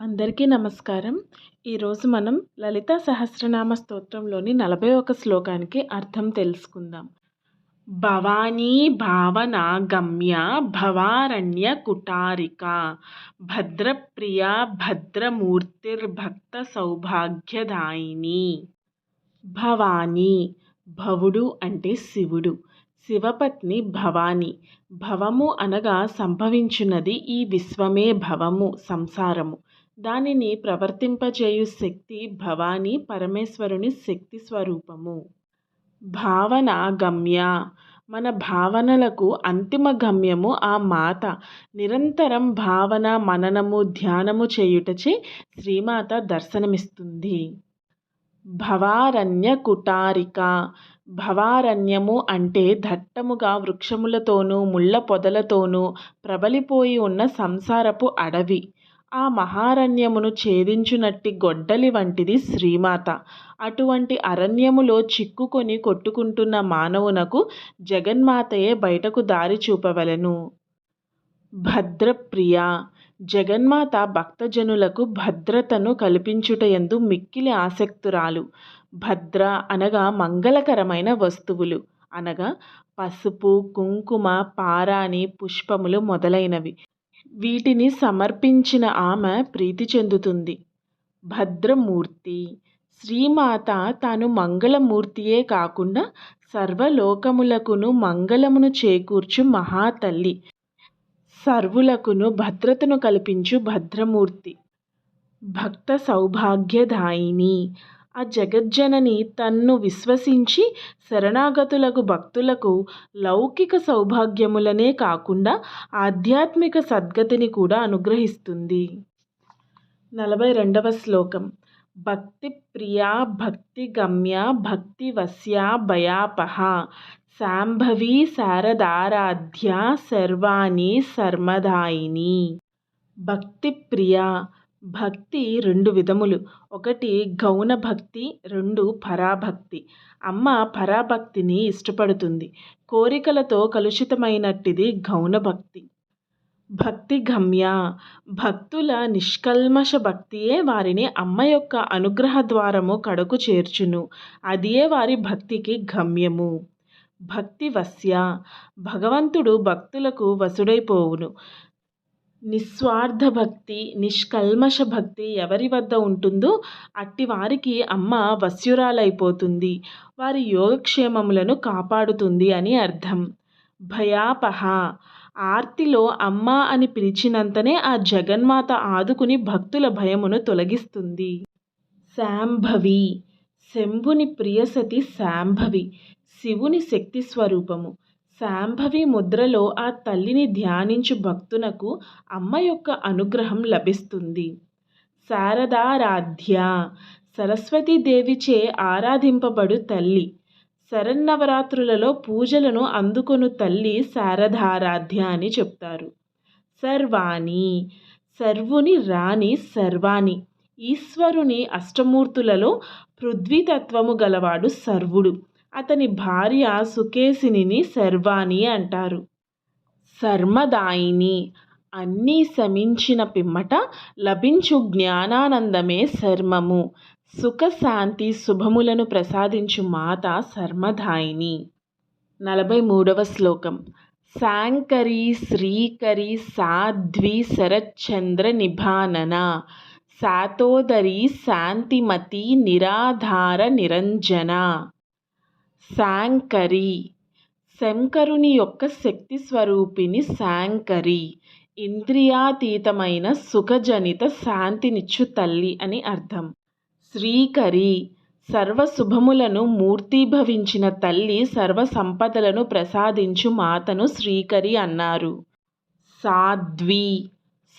అందరికీ నమస్కారం. ఈరోజు మనం లలిత సహస్రనామ స్తోత్రంలోని నలభై ఒక శ్లోకానికి అర్థం తెలుసుకుందాం. భవానీ భావన గమ్య భవారణ్య కుటారిక భద్రప్రియ భద్రమూర్తిర్భక్త సౌభాగ్యదాయిని. భవానీ భవుడు అంటే శివుడు. శివపత్ని భవాని. భవము అనగా సంభవించున్నది ఈ విశ్వమే భవము సంసారము. దానిని ప్రవర్తింపజేయు శక్తి భవాని పరమేశ్వరుని శక్తి స్వరూపము. భావన గమ్య. మన భావనలకు అంతిమ గమ్యము ఆ మాత. నిరంతరం భావన మననము ధ్యానము చేయుటచే శ్రీమాత దర్శనమిస్తుంది. భవారణ్య కుటారిక. భవారణ్యము అంటే దట్టముగా వృక్షములతోనూ ముళ్ళ పొదలతోనూ ప్రబలిపోయి ఉన్న సంసారపు అడవి. ఆ మహారణ్యమును ఛేదించునట్టి గొడ్డలి వంటిది శ్రీమాత. అటువంటి అరణ్యములో చిక్కుకొని కొట్టుకుంటున్న మానవునకు జగన్మాతయే బయటకు దారి చూపవలెను. భద్రప్రియ! జగన్మాత భక్తజనులకు భద్రతను కల్పించుటయందు మిక్కిలి ఆసక్తురాలు. భద్ర అనగా మంగళకరమైన వస్తువులు. అనగా పసుపు కుంకుమ పారాణి పుష్పములు మొదలైనవి. వీటిని సమర్పించిన ఆమె ప్రీతి చెందుతుంది. భద్రమూర్తి శ్రీమాత తాను మంగళమూర్తియే కాకుండా సర్వలోకములకును మంగళమును చేకూర్చు మహాతల్లి. సర్వులకును భద్రతను కల్పించు భద్రమూర్తి. భక్త సౌభాగ్యదాయిని ఆ జగజ్జనని తన్ను విశ్వసించి శరణాగతులకు భక్తులకు లౌకిక సౌభాగ్యములనే కాకుండా ఆధ్యాత్మిక సద్గతిని కూడా అనుగ్రహిస్తుంది. నలభై రెండవ శ్లోకం. భక్తి ప్రియా భక్తి గమ్య భక్తి వశ్యా భయాపహ శాంభవి శారదారాధ్య సర్వాణి సర్మదాయిని. భక్తి ప్రియ భక్తి రెండు విధములు. ఒకటి గౌణ భక్తి రెండు పరాభక్తి. అమ్మ పరాభక్తిని ఇష్టపడుతుంది. కోరికలతో కలుషితమైనట్టిది గౌణ భక్తి భక్తి గమ్య. భక్తుల నిష్కల్మష భక్తియే వారిని అమ్మ యొక్క అనుగ్రహ ద్వారము కడకు చేర్చును. అదియే వారి భక్తికి గమ్యము. భక్తి వశ్య భగవంతుడు భక్తులకు వసుడైపోవును. నిస్వార్థ భక్తి నిష్కల్మష భక్తి ఎవరి వద్ద ఉంటుందో అట్టి వారికి అమ్మ వశ్యురాలైపోతుంది వారి యోగక్షేమములను కాపాడుతుంది అని అర్థం. భయాపహ. ఆర్తిలో అమ్మ అని పిలిచినంతనే ఆ జగన్మాత ఆదుకుని భక్తుల భయమును తొలగిస్తుంది. శాంభవి. శంభుని ప్రియసతి శాంభవి. శివుని శక్తి స్వరూపము. శాంభవి ముద్రలో ఆ తల్లిని ధ్యానించు భక్తునకు అమ్మ యొక్క అనుగ్రహం లభిస్తుంది. శారదారాధ్య సరస్వతీదేవిచే ఆరాధింపబడు తల్లి. శరన్నవరాత్రులలో పూజలను అందుకొను తల్లి శారదారాధ్య అని చెప్తారు. సర్వాణి సర్వుని రాణి సర్వాణి. ఈశ్వరుని అష్టమూర్తులలో పృథ్వీతత్వము గలవాడు సర్వుడు. అతని భార్య సుకేసిని శర్వాణి అంటారు. శర్మదాయిని అన్నీ శమించిన పిమ్మట లభించు జ్ఞానానందమే శర్మము. సుఖశాంతి శుభములను ప్రసాదించు మాత శర్మధాయిని నలభై మూడవ శ్లోకం. శాంకరి శ్రీకరి సాధ్వి శరచంద్ర నిభానన. శాతోదరి శాంతిమతి నిరాధార నిరంజన. శాంకరి. శంకరుని యొక్క శక్తి స్వరూపిణి శాంకరి. ఇంద్రియాతీతమైన సుఖజనిత శాంతినిచ్చు తల్లి అని అర్థం. శ్రీకరి. సర్వశుభములను మూర్తీభవించిన తల్లి సర్వ సంపదలను ప్రసాదించు మాతను శ్రీకరి అన్నారు. సాధ్వి.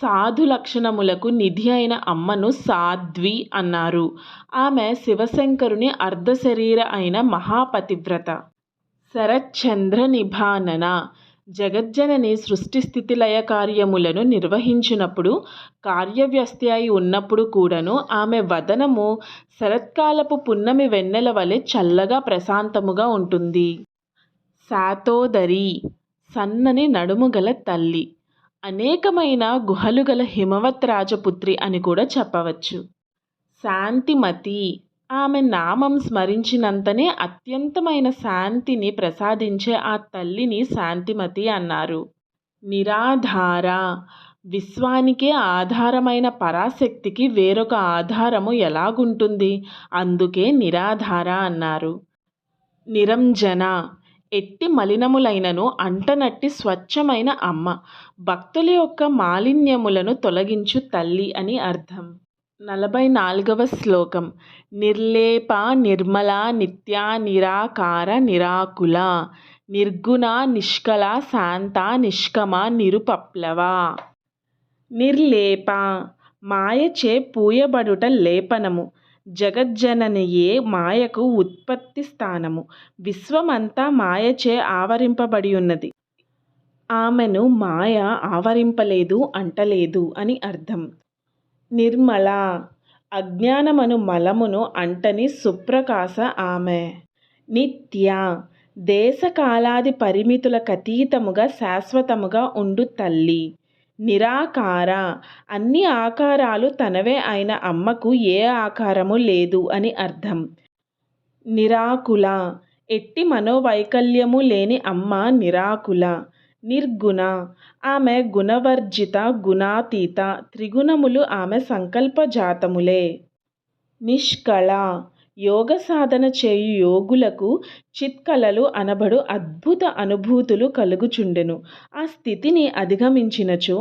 సాధు లక్షణములకు నిధి అయిన అమ్మను సాధ్వి అన్నారు. ఆమె శివశంకరుని అర్ధశరీర అయిన మహాపతివ్రత. శరచంద్ర నిభానన. జగజ్జనని సృష్టి స్థితిలయ కార్యములను నిర్వహించినప్పుడు కార్యవ్యస్తి అయి ఉన్నప్పుడు కూడాను ఆమె వదనము శరత్కాలపు పున్నమి వెన్నెల వలె చల్లగా ప్రశాంతముగా ఉంటుంది. శాతోదరి. సన్నని నడుము గల తల్లి. అనేకమైన గుహలు గల హిమవత్ రాజపుత్రి అని కూడా చెప్పవచ్చు. శాంతిమతి. ఆమె నామం స్మరించినంతనే అత్యంతమైన శాంతిని ప్రసాదించే ఆ తల్లిని శాంతిమతి అన్నారు. నిరాధార. విశ్వానికే ఆధారమైన పరాశక్తికి వేరొక ఆధారము ఎలాగుంటుంది? అందుకే నిరాధార అన్నారు. నిరంజన. ఎట్టి మలినములైనను అంటనట్టి స్వచ్ఛమైన అమ్మ భక్తుల యొక్క మాలిన్యములను తొలగించు తల్లి అని అర్థం. నలభై నాలుగవ శ్లోకం. నిర్లేప నిర్మల నిత్య నిరాకార నిరాకుల నిర్గుణ నిష్కల శాంత నిష్కమ నిరుపప్లవ. నిర్లేప. మాయచే పూయబడుట లేపనము. జగజ్జననియే మాయకు ఉత్పత్తి స్థానము. విశ్వమంతా మాయచే ఆవరింపబడి ఉన్నది ఆమెను మాయ ఆవరింపలేదు అంటలేదు అని అర్థం. నిర్మల అజ్ఞానమను మలమును అంటని సుప్రకాశ ఆమె. నిత్య దేశకాలాది పరిమితుల అతీతముగా శాశ్వతముగా ఉండు తల్లి. నిరాకార. అన్ని ఆకారాలు తనవే అయిన అమ్మకు ఏ ఆకారము లేదు అని అర్థం. నిరాకుల. ఎట్టి మనోవైకల్యము లేని అమ్మ నిరాకుల. నిర్గుణ. ఆమె గుణవర్జిత గుణాతీత త్రిగుణములు ఆమె సంకల్పజాతములే. నిష్కళ. యోగ సాధన చేయు యోగులకు చిత్కళలు అనబడు అద్భుత అనుభూతులు కలుగుచుండెను. ఆ స్థితిని అధిగమించినచో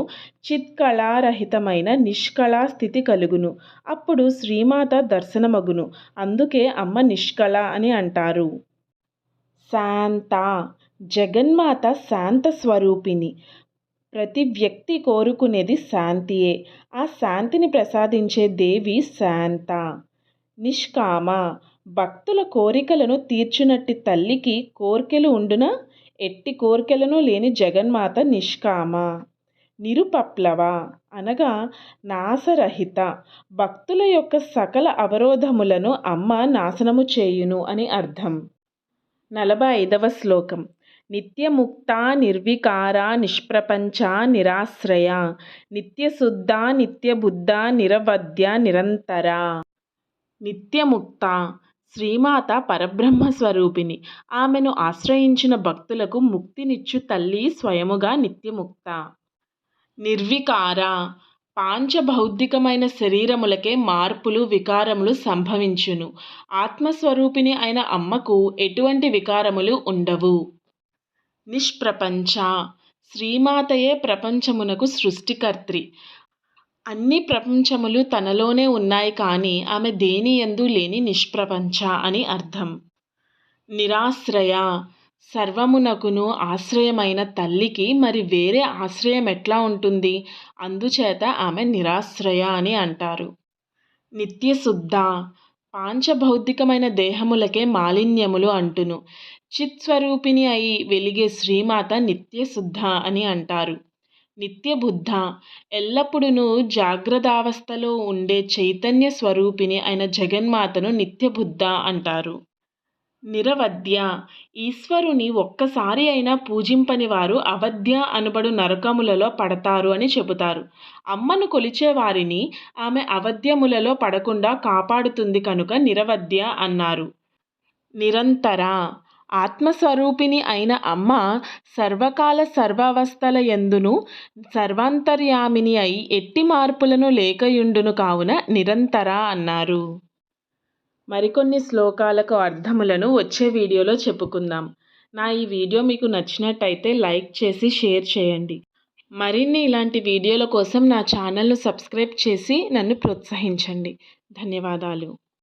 చిత్కళారహితమైన నిష్కళా స్థితి కలుగును. అప్పుడు శ్రీమాత దర్శనమగును. అందుకే అమ్మ నిష్కళ అని అంటారు. శాంత జగన్మాత శాంత స్వరూపిణి. ప్రతి వ్యక్తి కోరుకునేది శాంతియే. ఆ శాంతిని ప్రసాదించే దేవి శాంత. నిష్కామ. భక్తుల కోరికలను తీర్చునట్టి తల్లికి కోర్కెలు ఉండున? ఎట్టి కోర్కెలను లేని జగన్మాత నిష్కామ. నిరుపప్లవ. అనగా నాశరహిత భక్తుల యొక్క సకల అవరోధములను అమ్మ నాశనము చేయును అని అర్థం. నలభై ఐదవ శ్లోకం. నిత్యముక్త నిర్వికార నిష్ప్రపంచ నిరాశ్రయ. నిత్యశుద్ధ నిత్యబుద్ధ నిరవద్య నిరంతర. నిత్యముక్త శ్రీమాత పరబ్రహ్మ స్వరూపిణి. ఆమెను ఆశ్రయించిన భక్తులకు ముక్తినిచ్చు తల్లి స్వయముగా నిత్యముక్త. నిర్వికార పాంచభౌతికమైన శరీరములకే మార్పులు వికారములు సంభవించును. ఆత్మస్వరూపిణి అయిన అమ్మకు ఎటువంటి వికారములు ఉండవు. నిష్ప్రపంచ శ్రీమాతయే ప్రపంచమునకు సృష్టికర్త్రి. అన్ని ప్రపంచములు తనలోనే ఉన్నాయి కానీ ఆమె దేని ఎందు లేని నిష్ప్రపంచ అని అర్థం. నిరాశ్రయ. సర్వమునకును ఆశ్రయమైన తల్లికి మరి వేరే ఆశ్రయం ఎట్లా ఉంటుంది? అందుచేత ఆమె నిరాశ్రయ అని అంటారు. నిత్యశుద్ధ. పాంచభౌతికమైన దేహములకే మాలిన్యములు అంటును. చిత్స్వరూపిణి అయి వెలిగే శ్రీమాత నిత్యశుద్ధ అని అంటారు. నిత్యబుద్ధ. ఎల్లప్పుడూ జాగ్రత్తావస్థలో ఉండే చైతన్య స్వరూపిణి అయిన జగన్మాతను నిత్యబుద్ధ అంటారు. నిరవద్య. ఈశ్వరుని ఒక్కసారి అయినా పూజింపని వారు అవధ్య అనబడు నరకములలో పడతారు అని చెబుతారు. అమ్మను కొలిచే వారిని ఆమె అవధ్యములలో పడకుండా కాపాడుతుంది కనుక నిరవద్య అన్నారు. నిరంతర. ఆత్మస్వరూపిణి అయిన అమ్మ సర్వకాల సర్వావస్థల ఎందును సర్వాంతర్యామిని అయి ఎట్టి మార్పులను లేకయుండును కావున నిరంతర అన్నారు. మరికొన్ని శ్లోకాలకు అర్థములను వచ్చే వీడియోలో చెప్పుకుందాం. నా ఈ వీడియో మీకు నచ్చినట్టయితే లైక్ చేసి షేర్ చేయండి. మరిన్ని ఇలాంటి వీడియోల కోసం నా ఛానల్ను సబ్స్క్రైబ్ చేసి నన్ను ప్రోత్సహించండి. ధన్యవాదాలు.